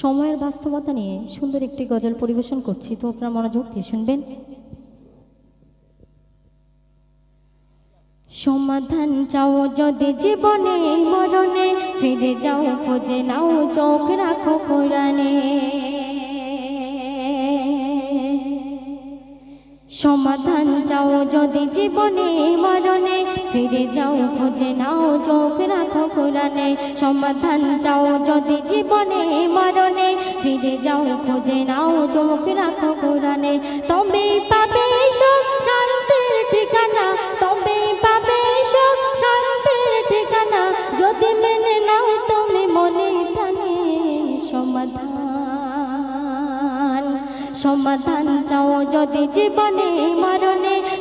সময়ের বাস্তবতা নিয়ে সুন্দর একটি গজল পরিবেশন করছি। তো আপনার মনোযোগ দিয়ে শুনবেন। সমাধান চাও যদি জীবনে, মরণে, ফিরে যাও, খোঁজে নাও, চোখ রাখো কোরআনে। সমাধান চাও যদি জীবনে, মরণে, ফিরে যাও, খোঁজে নাও, চোখ রাখো কোরআনে। সমাধান চাও যদি জীবনে, মরণে ফিরে যাও, খোঁজে নাও, চোখ রাখো কোরআনে। তবে পাবে সুখ, শান্তির ঠিকানা। তবে পাবে সুখ, শান্তির ঠিকানা। যদি মেনে নাও তুমি মনে প্রাণে সমাধান। সমাধান চাও যদি জীবনে, মরণে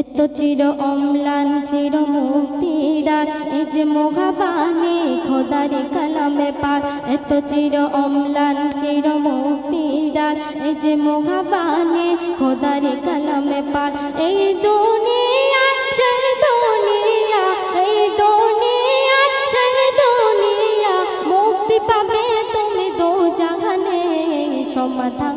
এত চির অম্লান, চির মুক্তি ডাক, এই যে মোঘাবানি খোদারি কালামে পাক। এত চির অম্লান, চির মুক্তি ডাক, এই যে মোঘাবানি খোদারি কালামে পাক। এই দুনিয়া সেই দুনিয়া, এই দুনিয়া সেই দুনিয়া, মুক্তি পাবে তুমি দো জাহানে সমাধান।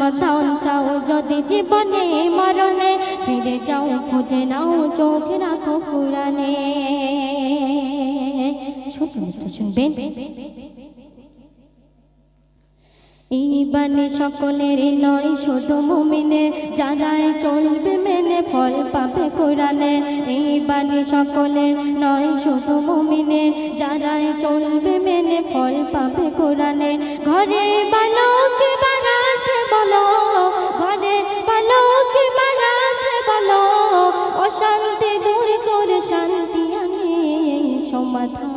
সমাধান চাও যদি জীবনে মরণে ফিরে যাও, খুঁজে নাও চোখ রাখো পুরানে শুনবেন? সকলের নয়, শুধু মুমিনের যারাই চলবে মেনে ফল পাবে কোরআনে। এই বাণী সকলের নয়, শুধু মুমিনের যারাই চলবে মেনে ফল পাবে কোরআনে। ঘরে বালো কি বানাস্টে বলো, ঘরে বালো কি বানাস্টে বলো, অশান্তি দূর করে শান্তি আনে সমাধান।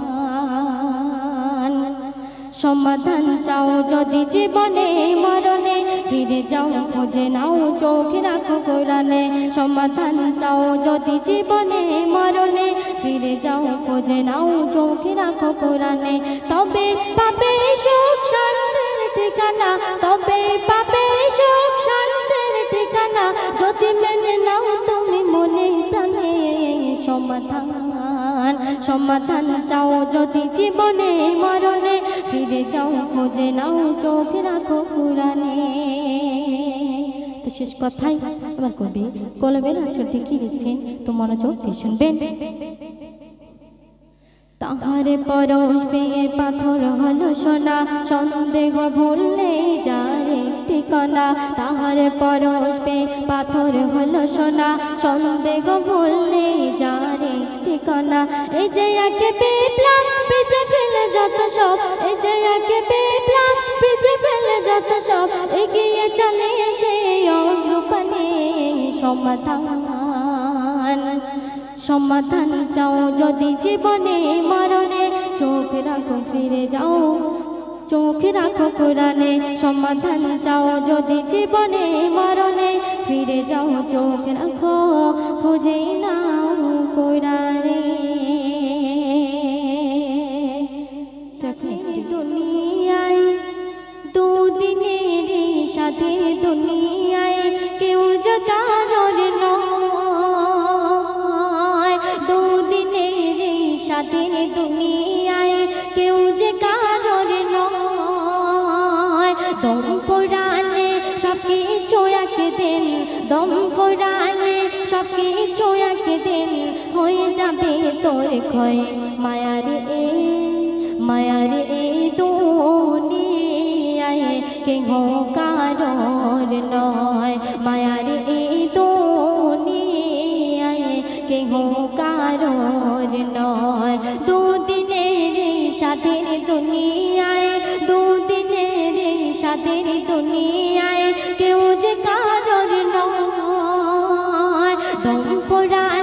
সমাধান চাও যদি জীবনে, মরণে ফিরে যাও, খোঁজে নাও, চোখ রাখো কোরআনে। সমাধান চাও যদি জীবনে, মরণে ফিরে যাও, খোঁজে নাও, চোখ রাখো কোরআনে। তবে পাবে সুখ শান্তির ঠিকানা, তবে পাবে যদি মেনে নাও তুমি মনে প্রাণে সমাধান সমাধান চাও যদি জীবনে মরণে, ফিরে যাও, খোঁজে নাও, চোখ রাখো পুরানে তো শেষ কথাই এবার কবি কলমের আচর কি লিখছেন তো মনোযোগ দিয়ে শুনবেন। তাহারে পরশ পেয়ে পাথর হলো সোনা, সন্দেহ ভুললে যার কণা তাহারে পরশ পেয়ে পাথর হলো সোনা। সন্দেহ ভুললে যার কণা এই যে একে বিপ্লব পিছে ফেলে যত সব। এই যে একে বিপ্লব পিছে ফেলে যত সব। এগিয়ে চলে সেই অগ্রপানে সমাধান। সমাধান চাও যদি জীবনে, মরণে। চোখ রাখো, ফিরে যাও। চোখ রাখো কোরআনে, সমাধান চাও যদি জীবনে, মরণে, ফিরে যাও চোখ রাখো, খুঁজে নাও কোরআনে। দুনিয়ায় দুদিনের সাথে দুনিয়ায় যাবে তোর ক্ষয়। মায়ার এ, মায়ার এই দুনিয়ায় কে কারোর নয়। মায়ার এই দুনিয়ায় কে কারোর নয়। দুদিনের সাথে দুনিয়ায়, দুদিনের সাদের দুনিয়ায় কেউ যে কারোর নয়। দম পোড়ালে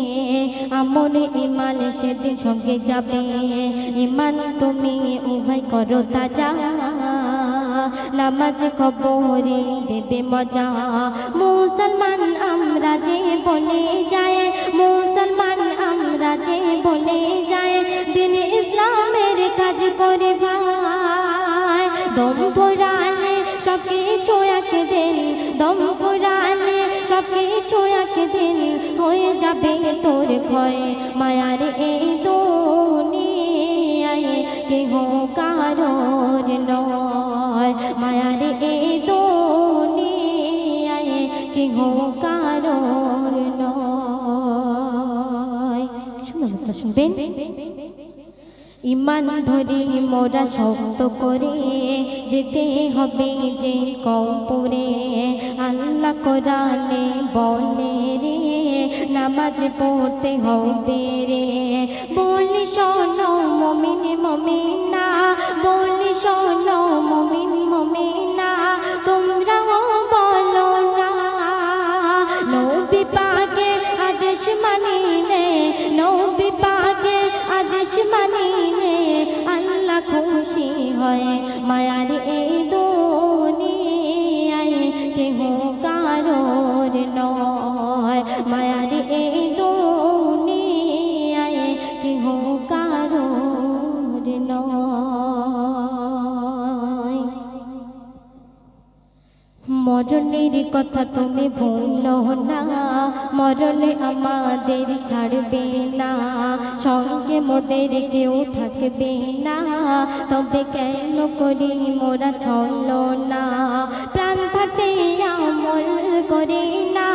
আমন ইমান সেদিন সঙ্গে যাবে। ইমান তুমি উভয় করো তাজা। নামাজ কবরে দেবে মজা। মুসলমান আমরা যে বলে যায়, মুসলমান সব কিছু একদিন হয়ে যাবে তোর ক্ষয় মায়ার এই দুনিয়ায় কেহ কারোর নয়। মায়ার এই দুনিয়ায় কেহ কারোর নয়। শুনুন শুনবেন। ইমান ধরে মোরা শক্ত করে যেতে হবে যে কপরে আল্লাহ কোরআনে বলে রে, নামাজ পড়তে হবে রে। বলি শোনো, মমিন মমিনা। কারোর নয়। মায়ার এই দুনিয়ায় কেহ কারোর নয়। মরণের কথা তুমি ভুলো না। মরণে আমাদের ছাড়বে না। সঙ্গে মোদের কেউ থাকবে না। তবে কেন করি মোরা ছল না? প্রাণ থাকতে আমল করে না।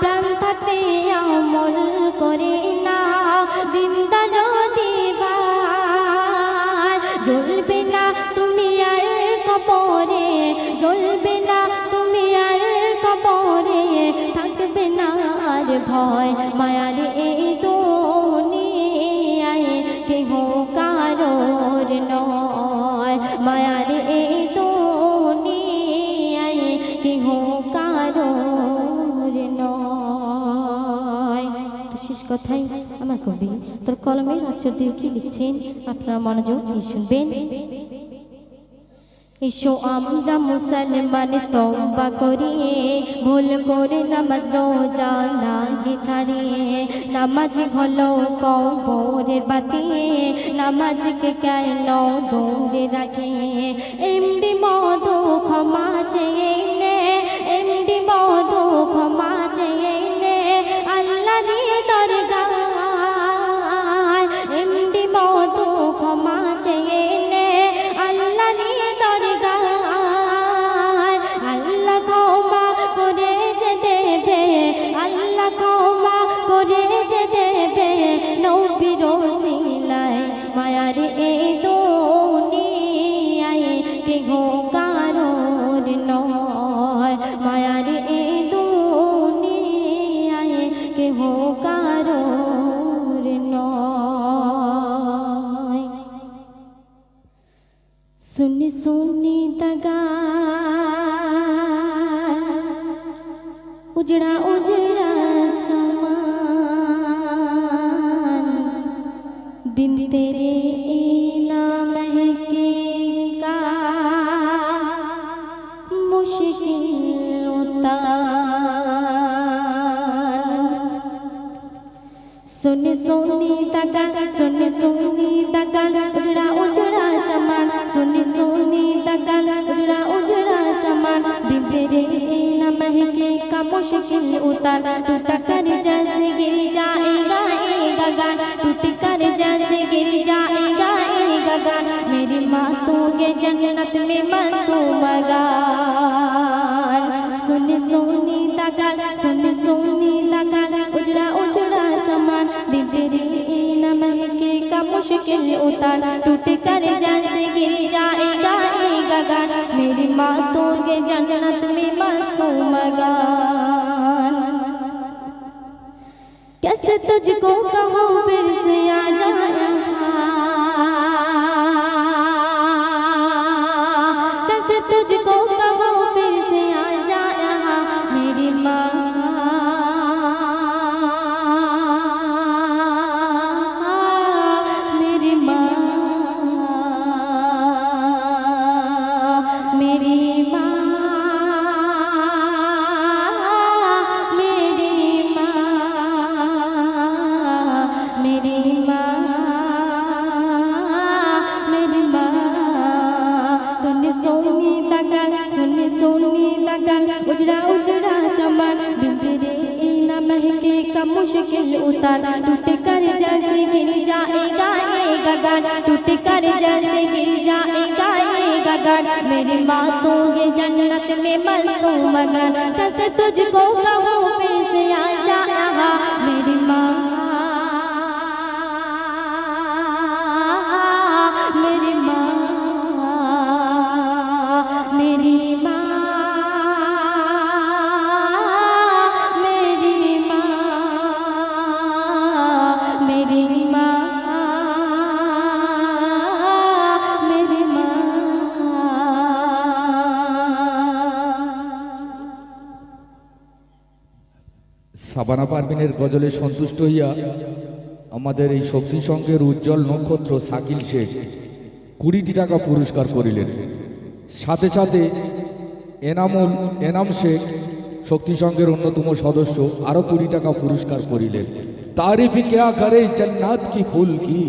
প্রাণ থাকতে আমল করে না। দিন দিবার ভয় মায়ার এই দুনিয়ায় কেহ কারোর নয়। মায়ার এই দুনিয়ায় কেহ কারোর নয়। শেষ কথাই আমার কবি। তোর কলমের অক্ষর দিয়ে কি লিখছেন? আপনারা মনোযোগ দিয়ে শুনবেন। এসো আমরা মুসলমান তওবা করি ভুল করে নামাজ রোজা লাগে ছাড়িয়ে, নামাজ হলো কবরের বাতি নামাজকে কেন দৌড়ে রাখে এমডি মধু ক্ষমা চেয়ে এমডি মধু ক্ষমা কেহ तेरे न महके का मुश्किल उतारा। टूट कर जैसे गिर जाएगा गगन। टूट कर जैसे गिर जाएगा गगन। मेरी माँ तू तूगे जन्नत में मस्त मगा सुन सोनी दगल, सुन सोनी दगल। उजड़ा उजड़ा चमन। बिगरे न महके का मुश्किल उतारा। टूट कर जैसे गिर जाएगा गगन। मेरी मातोगे जन्नत में मस्तू मगान कैसे तुझको कहूँ फिर से आ जा मगन कैसे तुझको कहूँ সাবানা পারবিনের গজলে সন্তুষ্ট হইয়া আমাদের এই শক্তি সংঘের উজ্জ্বল নক্ষত্র সাকিল শেষ। কুড়িটি টাকা পুরস্কার করিলেন। সাথে সাথে এনামুল, এনাম শেখ, শক্তি সংঘের অন্যতম সদস্য আরও কুড়ি টাকা পুরস্কার করিলেন। তারিফি কে আকারে চন্নাথ কি ফুল কি?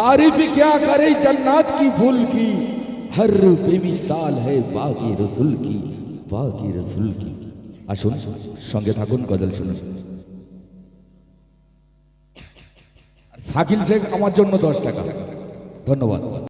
তারিফি কে আকারে চন্নাথ কি ফুল কি? হর বেমিসাল হে বাকি রসুল কি, বাকি রসুল কি? আসুন সঙ্গে থাকুন গজল শুনুন। শাকিল শেখ আমার জন্য দশ টাকা। ধন্যবাদ।